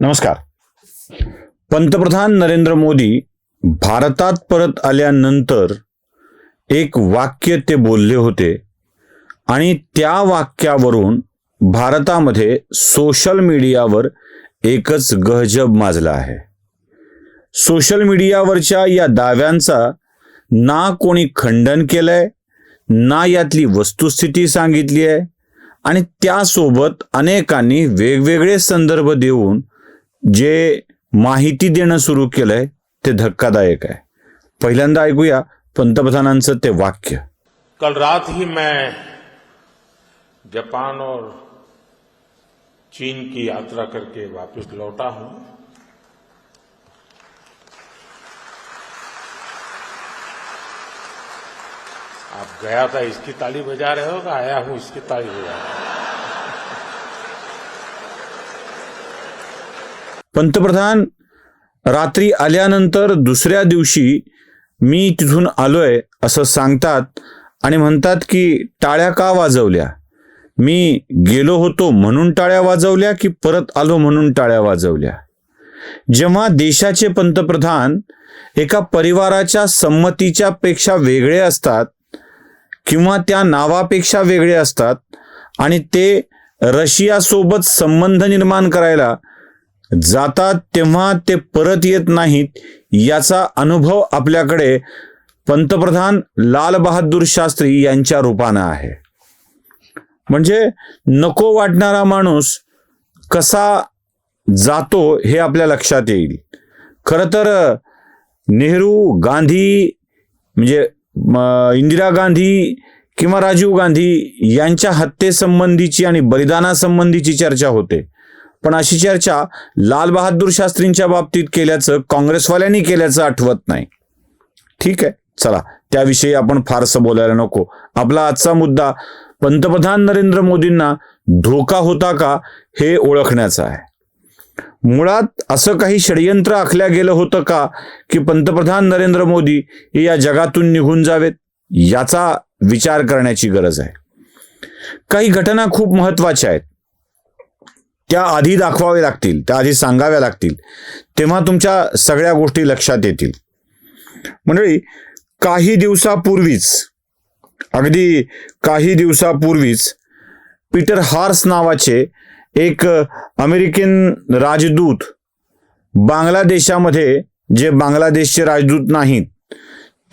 नमस्कार. पंतप्रधान नरेंद्र मोदी भारतात परत आल्यानंतर एक वाक्य ते बोलले होते आणि त्या वाक्यावरून भारतामध्ये सोशल मीडियावर एकच गहजब माजला आहे. सोशल मीडियावरच्या या दाव्यांचा ना कोणी खंडन केलंय ना यातली वस्तुस्थिती सांगितली आहे आणि त्यासोबत अनेकांनी वेगवेगळे संदर्भ देऊन जे माहिती देणं सुरू केलंय, ते धक्कादायक आहे. पहिल्यांदा ऐकूया पंतप्रधानांचं ते वाक्य. कल रात ही मैं जापान और चीन की यात्रा करके वापस लौटा हूँ। आप गया था, इसकी ताली बजा रहे हो आया हूँ, इसकी ताली बजा रहे हो? पंतप्रधान रात्री आल्यानंतर दुसऱ्या दिवशी मी तिथून आलोय असं सांगतात आणि म्हणतात की टाळ्या का वाजवल्या? मी गेलो होतो म्हणून टाळ्या वाजवल्या की परत आलो म्हणून टाळ्या वाजवल्या? जेव्हा देशाचे पंतप्रधान एका परिवाराच्या संमतीच्या पेक्षा वेगळे असतात किंवा त्या नावापेक्षा वेगळे असतात आणि ते रशियासोबत संबंध निर्माण करायला जातात तेव्हा ते परत येत नाहीत याचा अनुभव आपल्याकडे पंतप्रधान लाल बहादूर शास्त्री यांच्या रूपानं आहे. म्हणजे नको वाटणारा माणूस कसा जातो हे आपल्या लक्षात येईल. खरं तर नेहरू गांधी म्हणजे इंदिरा गांधी किंवा राजीव गांधी यांच्या हत्येसंबंधीची आणि बलिदानासंबंधीची चर्चा होते. पण अशी चर्चा लाल बहादूर शास्त्रींच्या बाबतीत केल्याचं काँग्रेसवाल्यांनी केल्याचं आठवत नाही. ठीक आहे चला त्याविषयी आपण फारसं बोलायला नको. आपला आजचा मुद्दा पंतप्रधान नरेंद्र मोदींना धोका होता का हे ओळखण्याचा आहे. मुळात असं काही षडयंत्र आखल्या गेलं होतं का की पंतप्रधान नरेंद्र मोदी हे या जगातून निघून जावेत? याचा विचार करण्याची गरज आहे. काही घटना खूप महत्त्वाच्या आहेत. त्या आधी दाखवावे लागतील त्या आधी सांगाव्या लागतील तेव्हा तुमच्या सगळ्या गोष्टी लक्षात येतील. मंडळी काही दिवसापूर्वीच अगदी काही दिवसापूर्वीच पीटर हार्स नावाचे एक अमेरिकन राजदूत बांगलादेशामध्ये जे बांगलादेशचे राजदूत नाहीत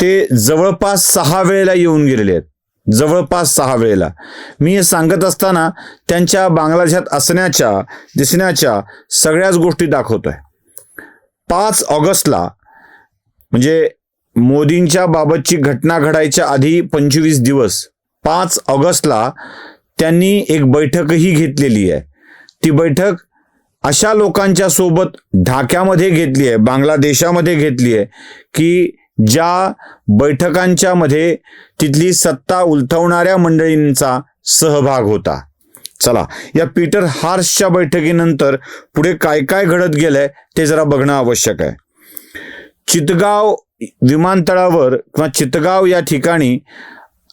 ते जवळपास सहा वेळेला येऊन गेलेले आहेत. जवळपास सहा वेळेला. मी हे सांगत असताना त्यांच्या बांगलादेशात असण्याच्या दिसण्याच्या सगळ्याच गोष्टी दाखवतोय. पाच ऑगस्टला म्हणजे मोदींच्या बाबतची घटना घडायच्या आधी पंचवीस दिवस पाच ऑगस्टला त्यांनी एक बैठकही घेतलेली आहे. ती बैठक अशा लोकांच्या सोबत ढाक्यामध्ये घेतली आहे बांगलादेशामध्ये घेतली आहे की ज्या बैठकांच्या मध्ये तिथली सत्ता उलथवणाऱ्या मंडळींचा सहभाग होता. चला या पीटर हार्सच्या बैठकीनंतर पुढे काय काय घडत गेलंय ते जरा बघणं आवश्यक आहे. चितगाव विमानतळावर किंवा चितगाव या ठिकाणी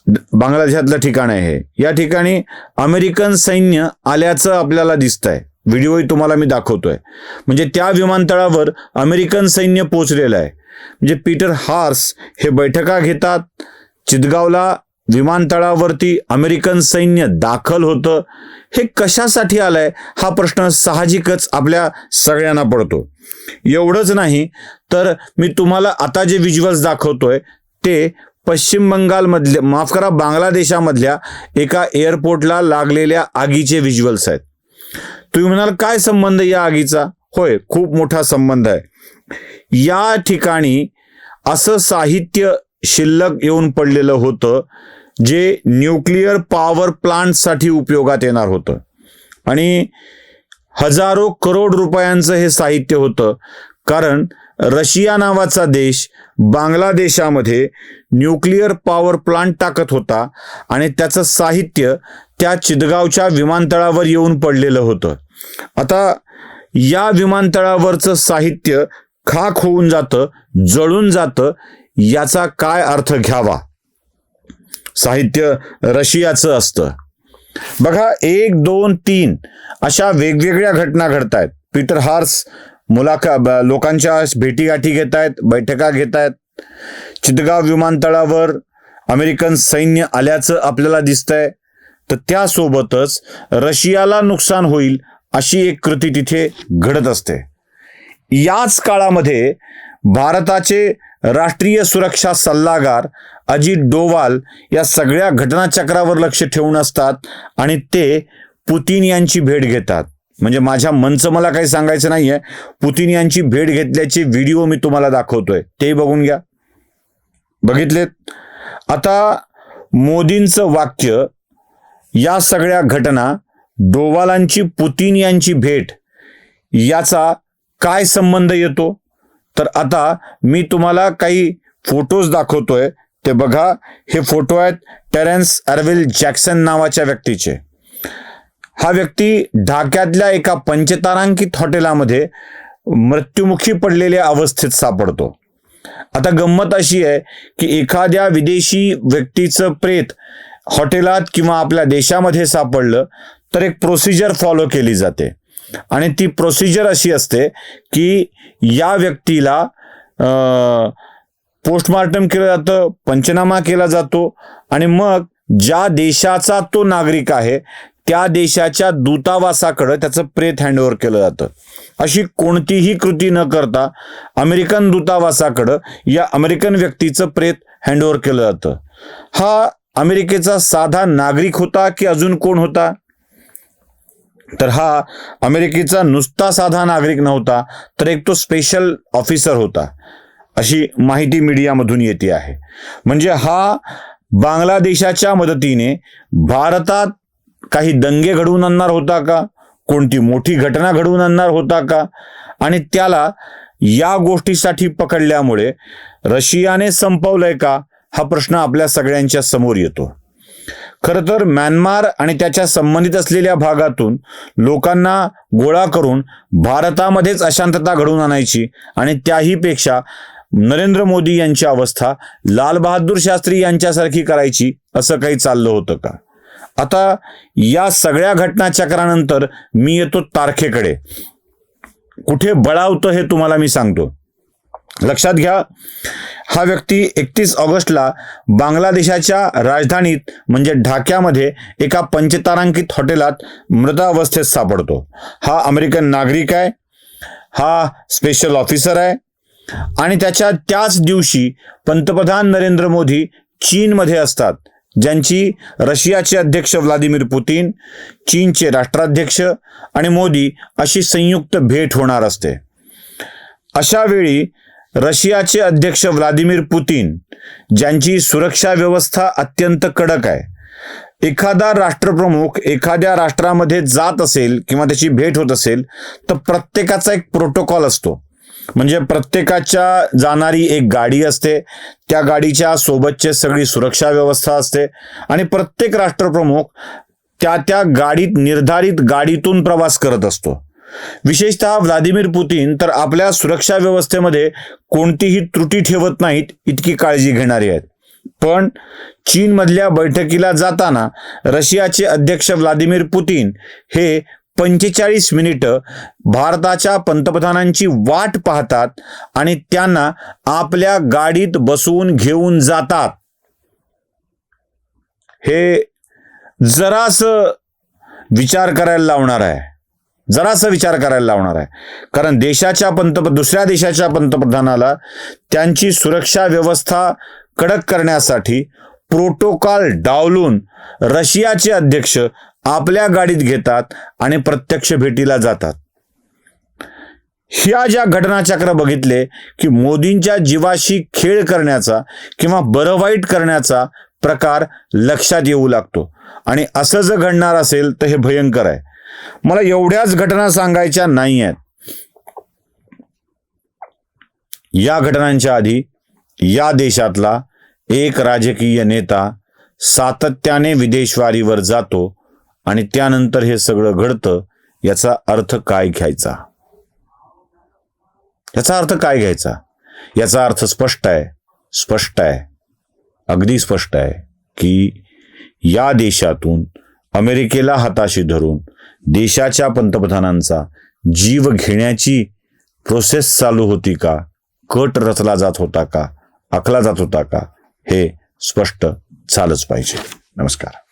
बांगलादेशातलं ठिकाण आहे या ठिकाणी अमेरिकन सैन्य आल्याचं आपल्याला दिसतंय. व्हिडिओही तुम्हाला मी दाखवतोय. म्हणजे त्या विमानतळावर अमेरिकन सैन्य पोचलेलं आहे. म्हणजे पीटर हार्स हे बैठका घेतात. चितगावला विमानतळावरती अमेरिकन सैन्य दाखल होतं. हे कशासाठी आलंय? हा प्रश्न साहजिकच आपल्या सगळ्यांना पडतो. एवढंच नाही तर मी तुम्हाला आता जे व्हिज्युअल्स दाखवतोय ते पश्चिम बंगालमधल्या माफ करा बांगलादेशामधल्या एका एअरपोर्टला लागलेल्या आगीचे व्हिज्युअल्स आहेत. तुम्ही म्हणाल काय संबंध या आगीचा? होय खूप मोठा संबंध आहे. या ठिकाणी असं साहित्य शिल्लक येऊन पडलेलं होतं जे न्यूक्लिअर पॉवर प्लांटसाठी उपयोगात येणार होतं. आणि हजारो करोड रुपयांचं हे साहित्य होतं कारण रशिया नावाचा देश बांगलादेशामध्ये न्यूक्लिअर पॉवर प्लांट टाकत होता आणि त्याचं साहित्य त्या चिदगावच्या विमानतळावर येऊन पडलेलं होतं. आता या विमानतळावरचं साहित्य खाक होऊन जातं जळून जातं याचा काय अर्थ घ्यावा? साहित्य रशियाचं असतं. बघा एक दोन तीन अशा वेगवेगळ्या घटना घडतायत. पीटर हार्स मुलाखा लोकांच्या भेटीगाठी घेत आहेत बैठका घेत आहेत चितगाव विमानतळावर अमेरिकन सैन्य आल्याचं आपल्याला दिसतंय. तर त्यासोबतच रशियाला नुकसान होईल अशी एक कृती तिथे घडत असते. याच काळामध्ये भारताचे राष्ट्रीय सुरक्षा सल्लागार अजित डोवाल या सगळ्या घटनाचक्रावर लक्ष ठेवून असतात आणि ते पुतीन यांची भेट घेतात. म्हणजे माझ्या मनचं मला काही सांगायचं नाही आहे पुतीन यांची भेट घेतल्याचे व्हिडिओ मी तुम्हाला दाखवतोय. ते बघून घ्या. बघितलेत? आता मोदींचं वाक्य या सगळ्या घटना डोवालांची पुतीन यांची भेट याचा काय संबंध येतो? तर आता मी तुम्हाला काही फोटोज दाखवतोय. ते बघा. हे फोटो आहेत टेरेन्स अरविल जॅक्सन नावाच्या व्यक्तीचे. हा व्यक्ती ढाक्यातल्या एका पंचतारांकित हॉटेलामध्ये मृत्युमुखी पडलेल्या अवस्थेत सापडतो. आता गंमत अशी आहे की एखाद्या विदेशी व्यक्तीचं प्रेत हॉटेलात किंवा आपल्या देशामध्ये सापडलं तर एक प्रोसिजर फॉलो केली जाते. आणि ती प्रोसिजर अशी असते की या व्यक्तीला पोस्टमार्टम केलं जातं पंचनामा केला जातो आणि मग ज्या देशाचा तो नागरिक आहे त्या देशाच्या दूतावासाकडं त्याचं प्रेत हँडओव्हर केलं जातं. अशी कोणतीही कृती न करता अमेरिकन दूतावासाकडं या अमेरिकन व्यक्तीचं प्रेत हँडओव्हर केलं जातं. हा अमेरिकेचा साधा नागरिक होता की अजून कोण होता? तर हा अमेरिकेचा नुसता साधा नागरिक नव्हता तर एक तो स्पेशल ऑफिसर होता. अशी माहिती मीडियामधून येते आहे. म्हणजे हा बांगलादेशाच्या मदतीने भारतात काही दंगे घडवून आणणार होता का? कोणती मोठी घटना घडवून आणणार होता का? आणि त्याला या गोष्टीसाठी पकडल्यामुळे रशियाने संपवलंय का? हा प्रश्न आपल्या सगळ्यांच्या समोर येतो. खरं तर म्यानमार आणि त्याच्या संबंधित असलेल्या भागातून लोकांना गोळा करून भारतामध्येच अशांतता घडवून आणायची आणि त्याहीपेक्षा नरेंद्र मोदी यांची अवस्था लालबहादूर शास्त्री यांच्यासारखी करायची असं काही चाललं होतं का? आता या सगळ्या घटनाचक्रानंतर मी येतो तारखेकडे. कुठे बळावतं हे तुम्हाला मी सांगतो. लक्षात घ्या. हा व्यक्ती एकतीस ऑगस्टला बांगलादेशाच्या राजधानीत म्हणजे ढाक्यामध्ये एका पंचतारांकित हॉटेलात मृतावस्थेत सापडतो. हा अमेरिकन नागरिक आहे. हा स्पेशल ऑफिसर आहे. आणि त्याच्या त्याच दिवशी पंतप्रधान नरेंद्र मोदी चीनमध्ये असतात. ज्यांची रशियाचे अध्यक्ष व्लादिमीर पुतीन चीनचे राष्ट्राध्यक्ष आणि मोदी अशी संयुक्त भेट होणार असते. अशा वेळी रशियाचे अध्यक्ष व्लादिमीर पुतीन ज्यांची सुरक्षा व्यवस्था अत्यंत कडक आहे. एखादा राष्ट्रप्रमुख एखाद्या राष्ट्रामध्ये जात असेल किंवा त्याची भेट होत असेल तर प्रत्येकाचा एक प्रोटोकॉल असतो. म्हणजे प्रत्येकाच्या जाणारी एक गाडी असते त्या गाडीच्या सोबतचे सगळी सुरक्षा व्यवस्था असते आणि प्रत्येक राष्ट्रप्रमुख त्या त्या गाडीत निर्धारित गाडीतून प्रवास करत असतो. विशेषतः व्लादिमीर पुतीन तर आपल्या सुरक्षा व्यवस्थेमध्ये कोणतीही त्रुटी ठेवत नाहीत इतकी काळजी घेणारे आहेत. पण चीनमधल्या बैठकीला जाताना रशियाचे अध्यक्ष व्लादिमीर पुतीन हे पंचेचाळीस मिनिटं भारताच्या पंतप्रधानांची वाट पाहतात आणि त्यांना आपल्या गाडीत बसवून घेऊन जातात. हे जरास विचार करायला लावणार आहे. जरासा विचार करायला लावणार आहे. कारण देशाच्या पंतप्रधान दुसऱ्या देशाच्या पंतप्रधानाला त्यांची सुरक्षा व्यवस्था कडक करण्यासाठी प्रोटोकॉल डावलून रशियाचे अध्यक्ष आपल्या गाडीत घेतात आणि प्रत्यक्ष भेटीला जातात. ह्या ज्या घटनाचक्र बघितले की मोदींच्या जीवाशी खेळ करण्याचा किंवा बरं वाईट करण्याचा प्रकार लक्षात येऊ लागतो. आणि असं जर घडणार असेल तर हे भयंकर आहे. मला एवढ्याच घटना सांगायच्या नाही आहेत या घटनांच्या आधी या देशातला एक राजकीय नेता सातत्याने विदेशवारीवर जातो आणि त्यानंतर हे सगळं घडतं याचा अर्थ काय घ्यायचा? याचा अर्थ काय घ्यायचा? याचा अर्थ स्पष्ट आहे. स्पष्ट आहे. अगदी स्पष्ट आहे की या देशातून अमेरिकेला हाताशी धरून देशाच्या पंतप्रधानांचा जीव घेण्याची प्रोसेस चालू होती का? कट रचला जात होता का? आखला जात होता का? हे स्पष्ट झालंच पाहिजे. नमस्कार.